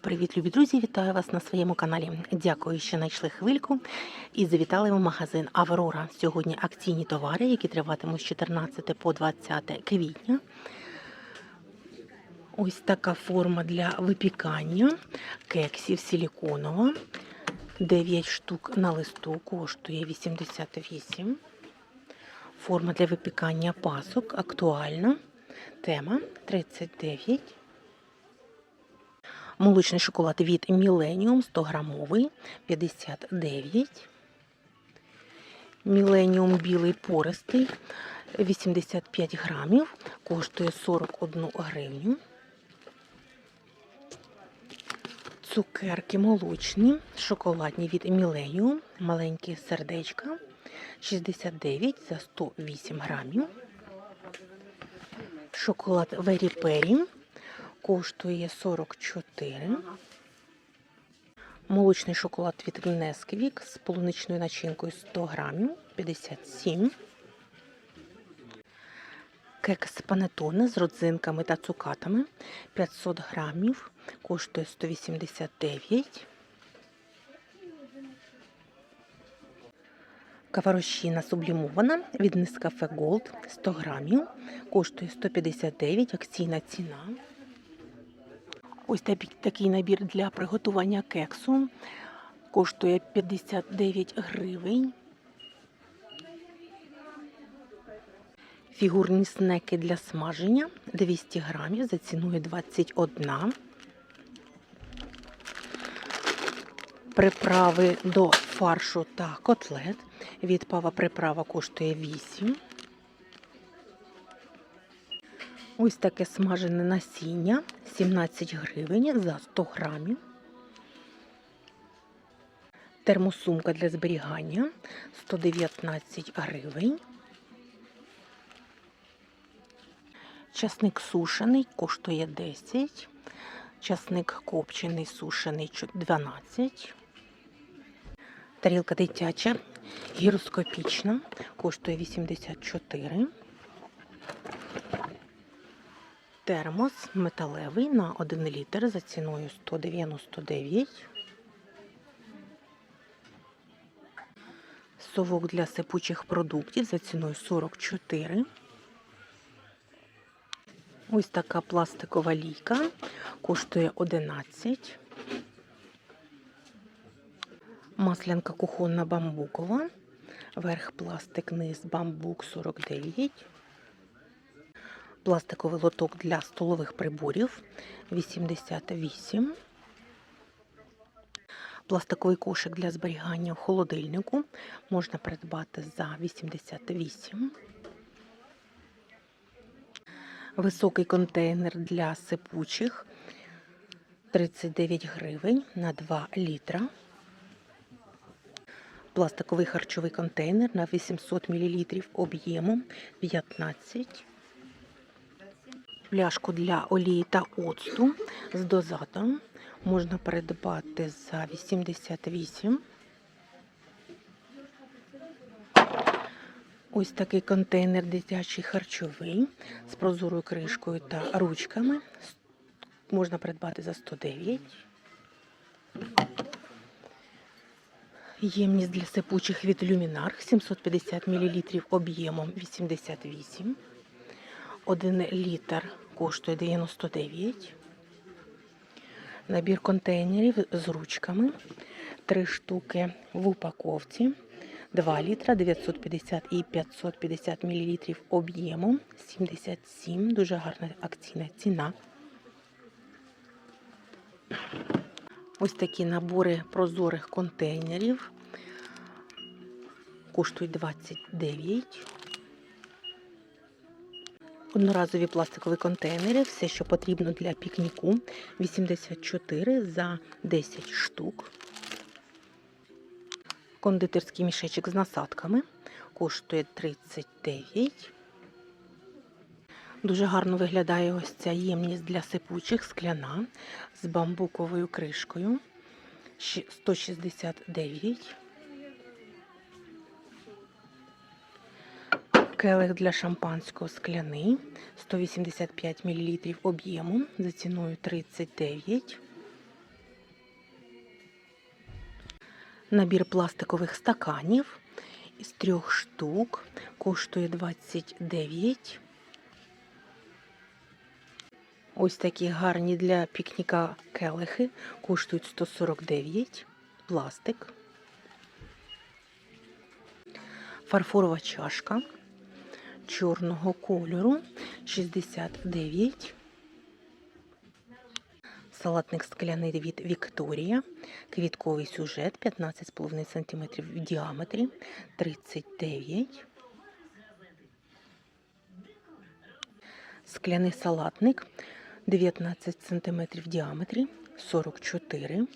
Привіт, любі друзі! Вітаю вас на своєму каналі. Дякую, що знайшли хвильку і завітали в магазин Аврора. Сьогодні акційні товари, які триватимуть з 14 по 20 квітня. Ось така форма для випікання кексів силіконова. 9 штук на листу коштує 88. Форма для випікання пасок актуальна. Тема 39. Молочний шоколад від Millennium 100 грамовий 59. Millennium білий пористий 85 грамів, коштує 41 гривню. Цукерки молочні, шоколадні від Millennium, маленькі сердечка 69 за 108 грамів. Шоколад Very Perry коштує 44. Молочний шоколад від Несквік з полуничною начинкою 100 грамів 57. Кекс панетоне з родзинками та цукатами 500 грамів коштує 189. Каварощина сублімована від Нескафе Голд 100 грамів коштує 159 акційна ціна. Ось такий набір для приготування кексу коштує 59 гривень. Фігурні снеки для смаження 200 грамів за ціною 21. Приправи до фаршу та котлет. Від пава приправа коштує 8. Ось таке смажене насіння 17 гривень за 100 грамів. Термосумка для зберігання 119 гривень. Часник сушений коштує 10. Часник копчений сушений чо- 12. Тарілка дитяча гіроскопічна коштує 84. Термос металевий на 1 літр за ціною 199. Совок для сипучих продуктів за ціною 44. Ось така пластикова лійка коштує 11. Маслянка кухонна бамбукова. Верх пластик, низ бамбук 49. Пластиковий лоток для столових приборів 88. Пластиковий кошик для зберігання в холодильнику можна придбати за 88. Високий контейнер для сипучих 39 гривень на 2 літра. Пластиковий харчовий контейнер на 800 мл об'ємом 15. Пляшку для олії та оцту з дозатором можна придбати за 88. Ось такий контейнер дитячий харчовий з прозорою кришкою та ручками. Можна придбати за 109. Ємність для сипучих від Люмінар 750 мл об'ємом 88. 1 літр коштує 99. Набір контейнерів з ручками. 3 штуки в упаковці. 2 літра 950 і 550 мл об'ємом 77. Дуже гарна акційна ціна. Ось такі набори прозорих контейнерів. Коштують 29. Одноразові пластикові контейнери, все, що потрібно для пікніку, 84 за 10 штук. Кондитерський мішечок з насадками коштує 39. Дуже гарно виглядає ось ця ємність для сипучих скляна з бамбуковою кришкою. 169. Келих для шампанського скляний 185 мл об'єму за ціною 39. Набір пластикових стаканів із трьох штук коштує 29. Ось такі гарні для пікніка келихи коштують 149 пластик. Фарфорова чашка чорного кольору 69. Салатник скляний від Вікторія. Квітковий сюжет 15,5 см в діаметрі 39. Скляний салатник 19 см в діаметрі 44.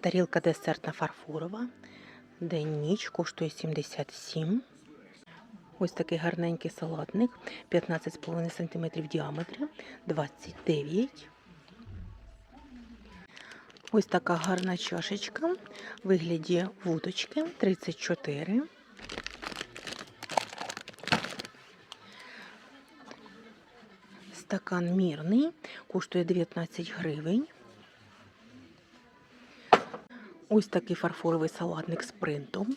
Тарілка десертна фарфорова. День-ніч коштує 77. Ось такий гарненький салатник 15,5 см в діаметрі 29. Ось така гарна чашечка в вигляді вудочки 34. Стакан мірний коштує 19 гривень. Ось такий фарфоровий салатник з принтом.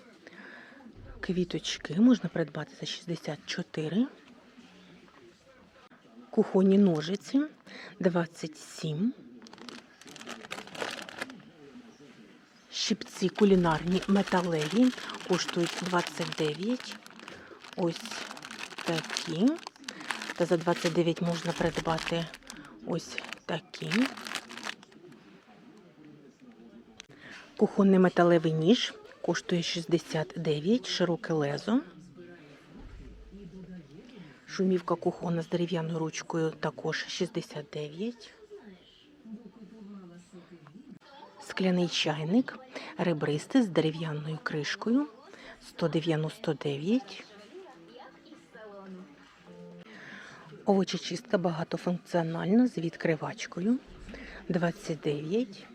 Квіточки можна придбати за 64. Кухонні ножиці 27. Щипці кулінарні металеві коштують 29. Ось такі. Та за 29 можна придбати ось такі. Кухонний металевий ніж коштує 69, широке лезо. Шумівка кухонна з дерев'яною ручкою також 69. Скляний чайник ребристий з дерев'яною кришкою 199. Овочечистка багатофункціональна з відкривачкою 29.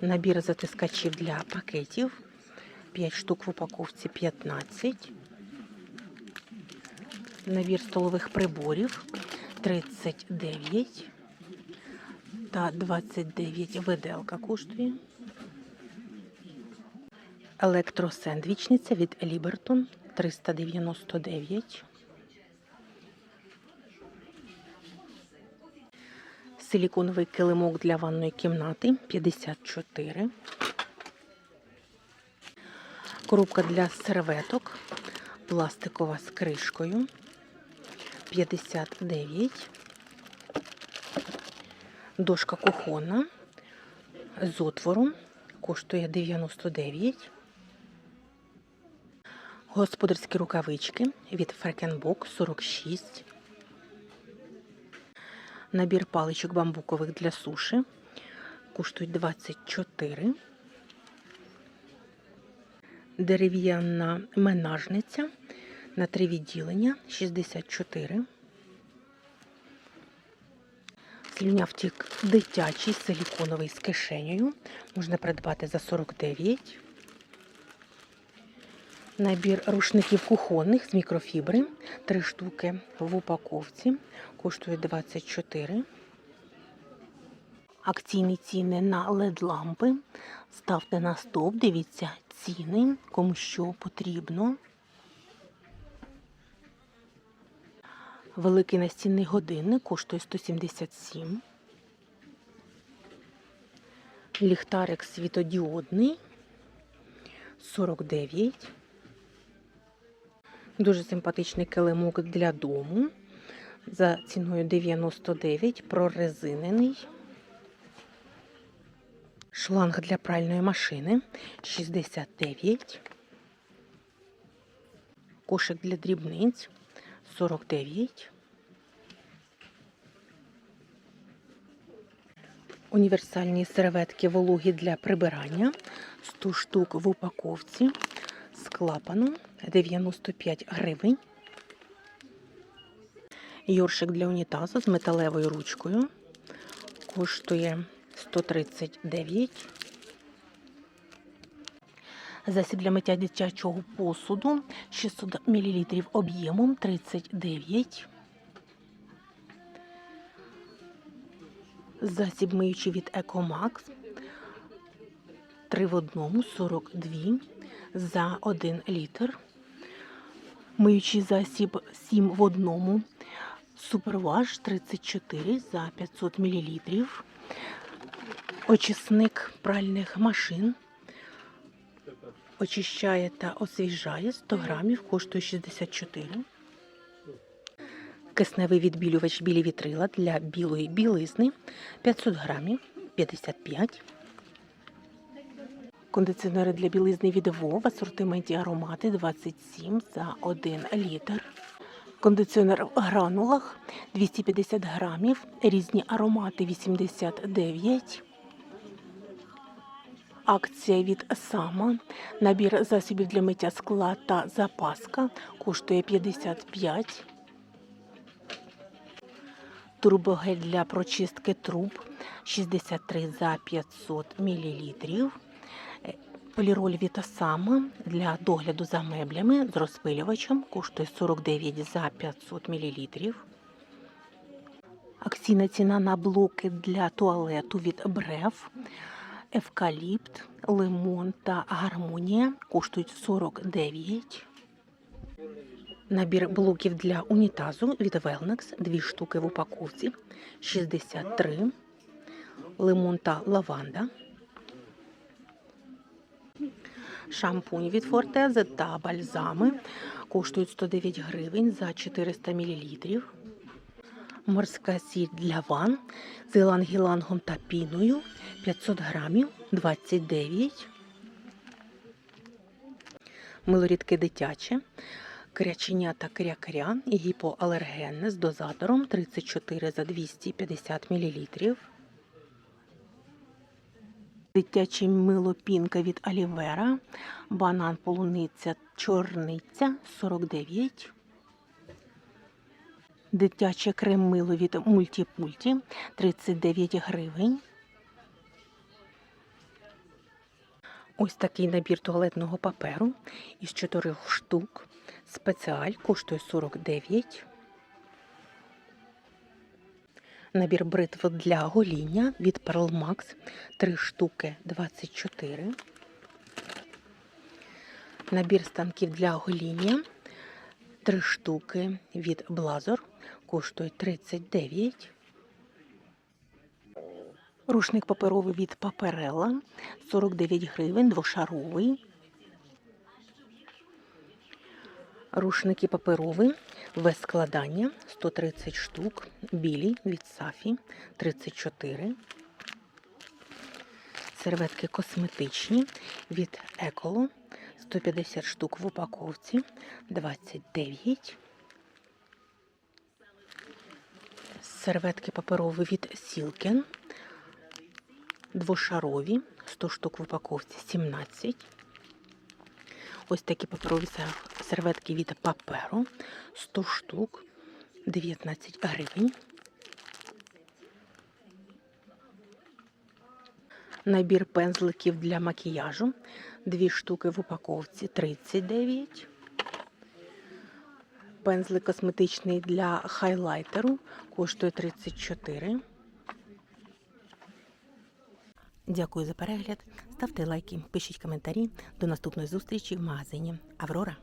Набір затискачів для пакетів 5 штук в упаковці 15. Набір столових приборів 39 та 29 виделка коштує. Електросендвічниця від Лібертон 399. Силіконовий килимок для ванної кімнати 54. Коробка для серветок пластикова з кришкою 59. Дошка кухонна з отвором коштує 99. Господарські рукавички від Фрекенбок 46. Набір паличок бамбукових для суші коштують 24. Дерев'яна менажниця на три відділення 64. Слюнявтік дитячий силіконовий з кишенею. Можна придбати за 49. Набір рушників кухонних з мікрофібри. Три штуки в упаковці. Коштує 24. Акційні ціни на LED-лампи. Ставте на стоп, дивіться ціни, кому що потрібно. Великий настінний годинник коштує 177. Ліхтарик світодіодний 49. Дуже симпатичний килимок для дому. За ціною 99, прорезинений. Шланг для пральної машини 69. Кошик для дрібниць 49. Універсальні серветки вологі для прибирання 100 штук в упаковці з клапаном 95 гривень. Йоршик для унітазу з металевою ручкою коштує 139. Засіб для миття дитячого посуду 600 мл об'ємом 39. Засіб миючий від Екомакс 3 в одному 42 за 1 літр. Миючий засіб 7 в одному. Суперваж 34 за 500 мл. Очисник пральних машин. Очищає та освіжає 100 грамів, коштує 64. Кисневий відбілювач білі вітрила для білої білизни 500 грамів 55. Кондиціонери для білизни від ВО в асортименті аромати 27 за 1 літр. Кондиціонер в гранулах 250 грамів, різні аромати 89. Акція від Сама. Набір засобів для миття скла та запаска коштує 55. Турбогель для прочистки труб 63 за 500 мл. Поліроль від Сама для догляду за меблями з розпилювачем коштує 49 за 500 мл. Акційна ціна на блоки для туалету від Брев, евкаліпт, лимон та гармонія коштують 49. Набір блоків для унітазу від Velnex, дві штуки в упаковці 63. Лимон та лаванда. Шампунь від Фортезе та бальзами коштують 109 гривень за 400 мл. Морська сіль для ван з ілангілангом та піною 500 грамів 29. Мило рідке дитяче. Кряченя та кря-кря гіпоалергенне з дозатором 34 за 250 мл. Дитяче мило пінка від Алівера, банан полуниця чорниця 49. Дитяче крем мило від мультипульті 39 гривень. Ось такий набір туалетного паперу із 4 штук. Спеціаль коштує 49. Набір бритв для гоління від Pearl Max 3 штуки 24. Набір станків для гоління 3 штуки від Blazor коштує 39. Рушник паперовий від Паперела 49 гривень, двошаровий. Рушники паперові без складання 130 штук, білі від Сафі 34. Серветки косметичні від Еколо 150 штук в упаковці 29. Серветки паперові від Сілкен. Двошарові 100 штук в упаковці 17. Ось такі паперові серветки від паперу 100 штук 19 гривень. Набір пензликів для макіяжу 2 штуки в упаковці 39. Пензлик косметичний для хайлайтеру коштує 34. Дякую за перегляд. Ставте лайки, пишіть коментарі. До наступної зустрічі в магазині Аврора.